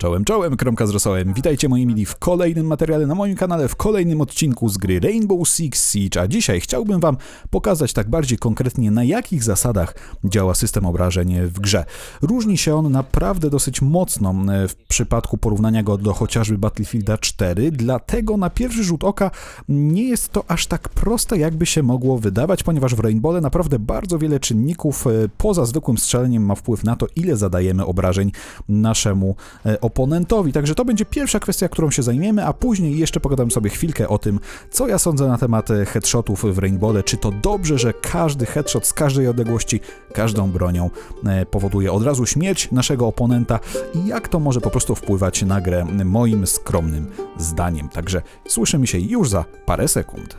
Czołem, czołem, kromka z rosołem. Witajcie moi mili w kolejnym materiale na moim kanale, w kolejnym odcinku z gry Rainbow Six Siege, a dzisiaj chciałbym wam pokazać tak bardziej konkretnie na jakich zasadach działa system obrażeń w grze. Różni się on naprawdę dosyć mocno e, w przypadku porównania go do chociażby Battlefielda 4, dlatego na pierwszy rzut oka nie jest to aż tak proste jakby się mogło wydawać, ponieważ w Rainbowle naprawdę bardzo wiele czynników e, poza zwykłym strzeleniem ma wpływ na to, ile zadajemy obrażeń naszemu e, oponentowi. Także to będzie pierwsza kwestia, którą się zajmiemy, a później jeszcze pogadam sobie chwilkę o tym, co ja sądzę na temat e, headshotów w Rainbowle. Czy to dobrze, że każdy headshot z każdej odległości, każdą bronią e, powoduje od razu śmierć naszego oponenta i jak to może po prostu wpływać na grę moim skromnym zdaniem. Także słyszymy się już za parę sekund.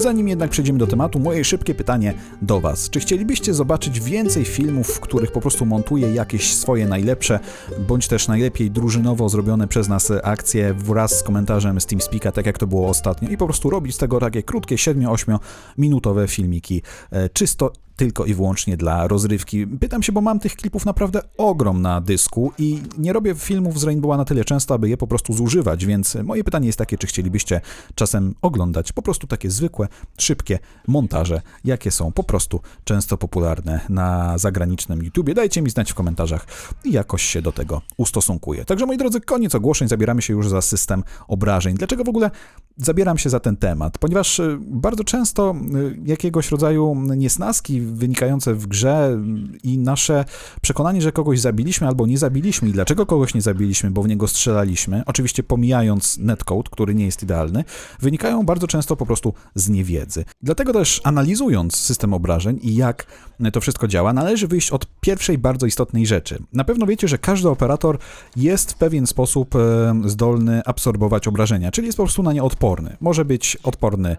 Zanim jednak przejdziemy do tematu, moje szybkie pytanie do Was. Czy chcielibyście zobaczyć więcej filmów, w których po prostu montuję jakieś swoje najlepsze, bądź też najlepiej drużynowo zrobione przez nas akcje wraz z komentarzem z TeamSpeaka, tak jak to było ostatnio, i po prostu robić z tego takie krótkie 7-8 minutowe filmiki, e, czysto tylko i wyłącznie dla rozrywki. Pytam się, bo mam tych klipów naprawdę ogrom na dysku i nie robię filmów z Rainbowa na tyle często, aby je po prostu zużywać, więc moje pytanie jest takie, czy chcielibyście czasem oglądać po prostu takie zwykłe, szybkie montaże, jakie są po prostu często popularne na zagranicznym YouTubie. Dajcie mi znać w komentarzach i jakoś się do tego ustosunkuję. Także moi drodzy, koniec ogłoszeń, zabieramy się już za system obrażeń. Dlaczego w ogóle zabieram się za ten temat? Ponieważ y, bardzo często y, jakiegoś rodzaju niesnaski wynikające w grze i nasze przekonanie, że kogoś zabiliśmy albo nie zabiliśmy i dlaczego kogoś nie zabiliśmy, bo w niego strzelaliśmy, oczywiście pomijając netcode, który nie jest idealny, wynikają bardzo często po prostu z niewiedzy. Dlatego też analizując system obrażeń i jak to wszystko działa, należy wyjść od pierwszej bardzo istotnej rzeczy. Na pewno wiecie, że każdy operator jest w pewien sposób zdolny absorbować obrażenia, czyli jest po prostu na nie odporny. Może być odporny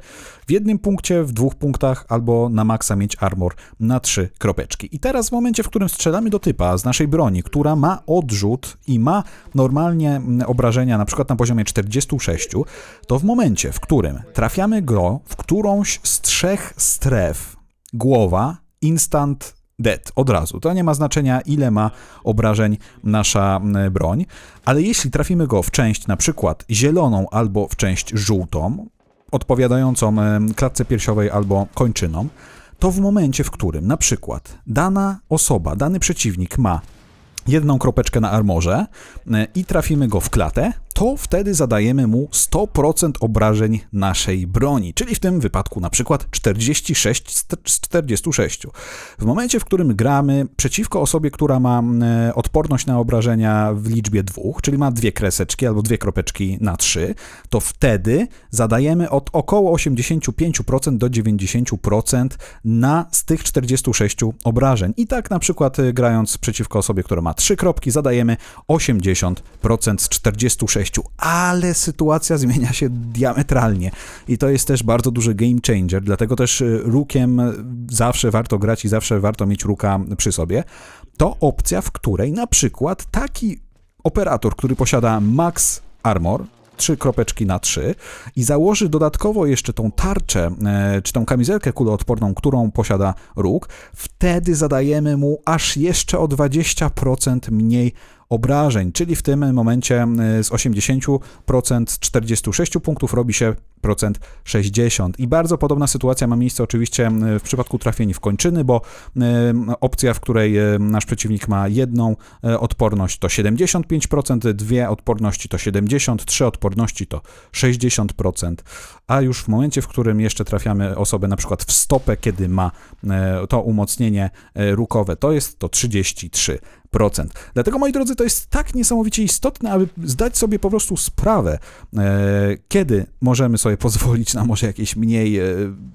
w jednym punkcie, w dwóch punktach, albo na maksa mieć armor na trzy kropeczki. I teraz w momencie, w którym strzelamy do typa z naszej broni, która ma odrzut i ma normalnie mm, obrażenia na przykład na poziomie 46, to w momencie, w którym trafiamy go w którąś z trzech stref, głowa, instant dead od razu. To nie ma znaczenia, ile ma obrażeń nasza broń, ale jeśli trafimy go w część na przykład zieloną albo w część żółtą, odpowiadającą klatce piersiowej albo kończynom, to w momencie, w którym na przykład dana osoba, dany przeciwnik ma jedną kropeczkę na armorze i trafimy go w klatę, to wtedy zadajemy mu 100% obrażeń naszej broni, czyli w tym wypadku na przykład 46 z 46. W momencie, w którym gramy przeciwko osobie, która ma e, odporność na obrażenia w liczbie dwóch, czyli ma dwie kreseczki albo dwie kropeczki na trzy, to wtedy zadajemy od około 85% do 90% na z tych 46 obrażeń. I tak na przykład e, grając przeciwko osobie, która ma trzy kropki, zadajemy 80% z 46 ale sytuacja zmienia się diametralnie i to jest też bardzo duży game changer, dlatego też y, rukiem zawsze warto grać i zawsze warto mieć ruka przy sobie. To opcja, w której na przykład taki operator, który posiada max armor, trzy kropeczki na trzy i założy dodatkowo jeszcze tą tarczę, e, czy tą kamizelkę kuloodporną, którą posiada róg, wtedy zadajemy mu aż jeszcze o 20% mniej obrażeń, czyli w tym momencie z 80% z 46 punktów robi się procent 60. I bardzo podobna sytuacja ma miejsce oczywiście w przypadku trafień w kończyny, bo opcja, w której nasz przeciwnik ma jedną odporność to 75%, dwie odporności to 70, trzy odporności to 60%, a już w momencie, w którym jeszcze trafiamy osobę na przykład w stopę, kiedy ma to umocnienie rukowe, to jest to 33%. Dlatego, moi drodzy, to jest tak niesamowicie istotne, aby zdać sobie po prostu sprawę, kiedy możemy sobie pozwolić na może jakieś mniej e,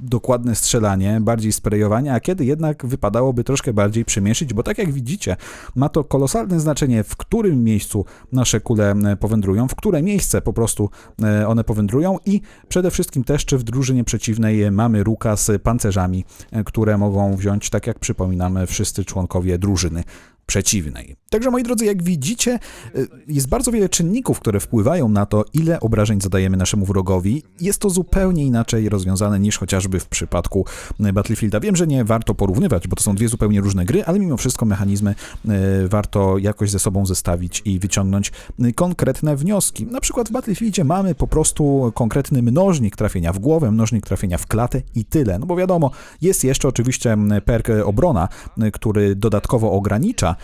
dokładne strzelanie, bardziej sprejowanie, a kiedy jednak wypadałoby troszkę bardziej przemieszyć, bo tak jak widzicie, ma to kolosalne znaczenie, w którym miejscu nasze kule e, powędrują, w które miejsce po prostu e, one powędrują i przede wszystkim też, czy w drużynie przeciwnej mamy ruka z pancerzami, które mogą wziąć, tak jak przypominamy, wszyscy członkowie drużyny przeciwnej. Także moi drodzy, jak widzicie, y, jest bardzo wiele czynników, które wpływają na to, ile obrażeń zadajemy naszemu wrogowi. Jest to zupełnie inaczej rozwiązane niż chociażby w przypadku y, Battlefielda. Wiem, że nie warto porównywać, bo to są dwie zupełnie różne gry, ale mimo wszystko mechanizmy y, warto jakoś ze sobą zestawić i wyciągnąć konkretne wnioski. Na przykład w Battlefieldzie mamy po prostu konkretny mnożnik trafienia w głowę, mnożnik trafienia w klatę i tyle. No bo wiadomo, jest jeszcze oczywiście perk obrona, który dodatkowo ogranicza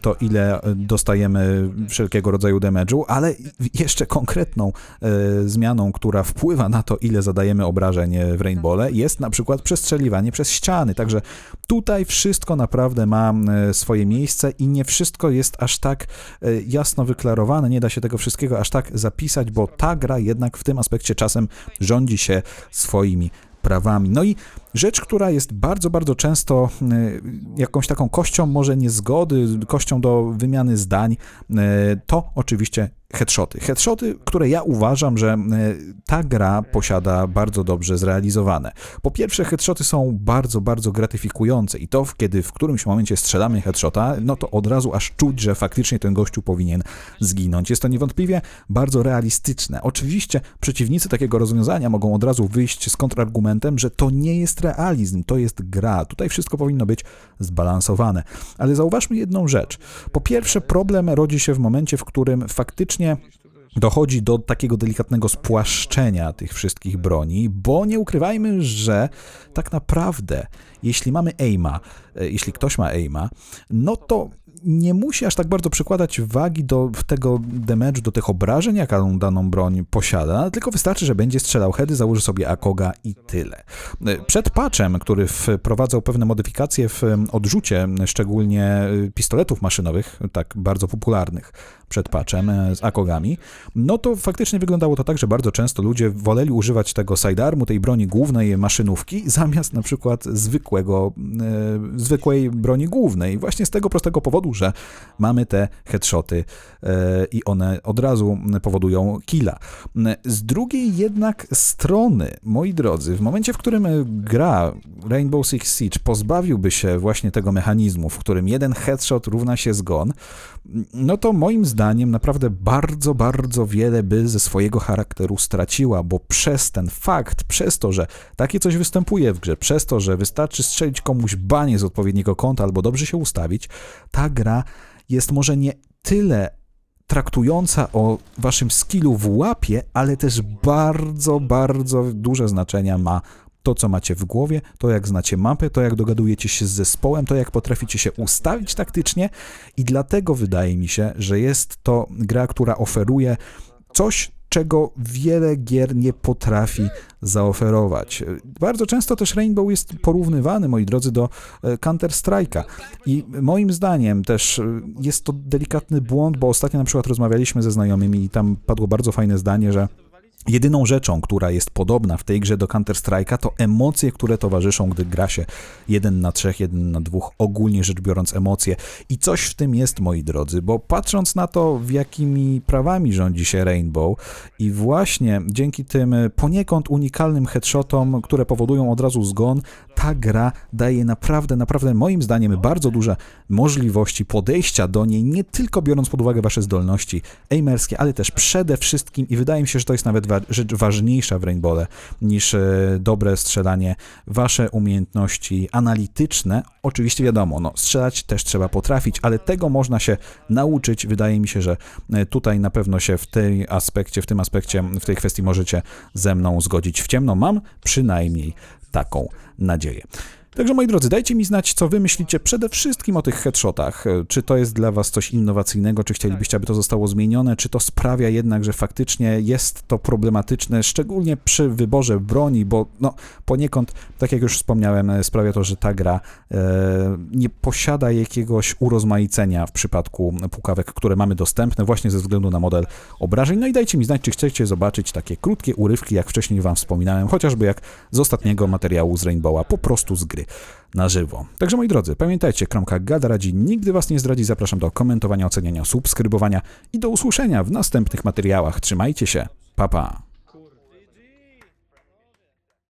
to, ile dostajemy wszelkiego rodzaju damage'u, ale jeszcze konkretną e, zmianą, która wpływa na to, ile zadajemy obrażeń w Rainbowle, jest na przykład przestrzeliwanie przez ściany. Także tutaj wszystko naprawdę ma e, swoje miejsce i nie wszystko jest aż tak e, jasno wyklarowane, nie da się tego wszystkiego aż tak zapisać, bo ta gra jednak w tym aspekcie czasem rządzi się swoimi prawami. No i rzecz, która jest bardzo, bardzo często y, jakąś taką kością może niezgody, kością do wymiany zdań, y, to oczywiście headshoty. Headshoty, które ja uważam, że e, ta gra posiada bardzo dobrze zrealizowane. Po pierwsze, headshoty są bardzo, bardzo gratyfikujące i to, kiedy w którymś momencie strzelamy headshota, no to od razu aż czuć, że faktycznie ten gościu powinien zginąć. Jest to niewątpliwie bardzo realistyczne. Oczywiście przeciwnicy takiego rozwiązania mogą od razu wyjść z kontrargumentem, że to nie jest realizm, to jest gra. Tutaj wszystko powinno być zbalansowane. Ale zauważmy jedną rzecz. Po pierwsze, problem rodzi się w momencie, w którym faktycznie faktycznie dochodzi do takiego delikatnego spłaszczenia tych wszystkich broni, bo nie ukrywajmy, że tak naprawdę, jeśli mamy aima, e, jeśli ktoś ma aima, no to nie musi aż tak bardzo przykładać wagi do tego damage, do tych obrażeń, jaką daną broń posiada, tylko wystarczy, że będzie strzelał heady, założy sobie akoga i tyle. Przed patchem, który wprowadzał pewne modyfikacje w odrzucie, szczególnie pistoletów maszynowych, tak bardzo popularnych przed patchem e, z akogami, no to faktycznie wyglądało to tak, że bardzo często ludzie woleli używać tego sidearmu, tej broni głównej maszynówki, zamiast na przykład zwykłego, e, zwykłej broni głównej. Właśnie z tego prostego powodu, że mamy te headshoty e, i one od razu powodują killa. Z drugiej jednak strony, moi drodzy, w momencie, w którym gra Rainbow Six Siege pozbawiłby się właśnie tego mechanizmu, w którym jeden headshot równa się zgon, no to moim zdaniem naprawdę bardzo, bardzo wiele by ze swojego charakteru straciła, bo przez ten fakt, przez to, że takie coś występuje w grze, przez to, że wystarczy strzelić komuś banie z odpowiedniego kąta albo dobrze się ustawić, ta gra jest może nie tyle traktująca o waszym skillu w łapie, ale też bardzo, bardzo duże znaczenia ma to, co macie w głowie, to jak znacie mapę, to jak dogadujecie się z zespołem, to jak potraficie się ustawić taktycznie. I dlatego wydaje mi się, że jest to gra, która oferuje coś, czego wiele gier nie potrafi zaoferować. Bardzo często też Rainbow jest porównywany, moi drodzy, do e, Counter-Strike'a i moim zdaniem też e, jest to delikatny błąd, bo ostatnio na przykład rozmawialiśmy ze znajomymi i tam padło bardzo fajne zdanie, że Jedyną rzeczą, która jest podobna w tej grze do Counter-Strike'a, to emocje, które towarzyszą, gdy gra się jeden na trzech, jeden na dwóch, ogólnie rzecz biorąc emocje. I coś w tym jest, moi drodzy, bo patrząc na to, w jakimi prawami rządzi się Rainbow i właśnie dzięki tym poniekąd unikalnym headshotom, które powodują od razu zgon, ta gra daje naprawdę, naprawdę moim zdaniem bardzo duże możliwości podejścia do niej, nie tylko biorąc pod uwagę wasze zdolności aimerskie, ale też przede wszystkim i wydaje mi się, że to jest nawet rzecz ważniejsza w Rainbowle niż e, dobre strzelanie, wasze umiejętności analityczne. Oczywiście wiadomo, no, strzelać też trzeba potrafić, ale tego można się nauczyć. Wydaje mi się, że e, tutaj na pewno się w tej aspekcie, w tym aspekcie, w tej kwestii możecie ze mną zgodzić w ciemno. Mam przynajmniej taką nadzieję. Także moi drodzy, dajcie mi znać, co wy myślicie przede wszystkim o tych headshotach. Czy to jest dla was coś innowacyjnego, czy chcielibyście, aby to zostało zmienione, czy to sprawia jednak, że faktycznie jest to problematyczne, szczególnie przy wyborze broni, bo no, poniekąd, tak jak już wspomniałem, sprawia to, że ta gra e, nie posiada jakiegoś urozmaicenia w przypadku pukawek, które mamy dostępne właśnie ze względu na model obrażeń. No i dajcie mi znać, czy chcecie zobaczyć takie krótkie urywki, jak wcześniej wam wspominałem, chociażby jak z ostatniego materiału z Rainbowa, po prostu z gry na żywo. Także moi drodzy, pamiętajcie, kromka Gada radzi nigdy Was nie zdradzi. Zapraszam do komentowania, oceniania, subskrybowania i do usłyszenia w następnych materiałach. Trzymajcie się. Pa, pa.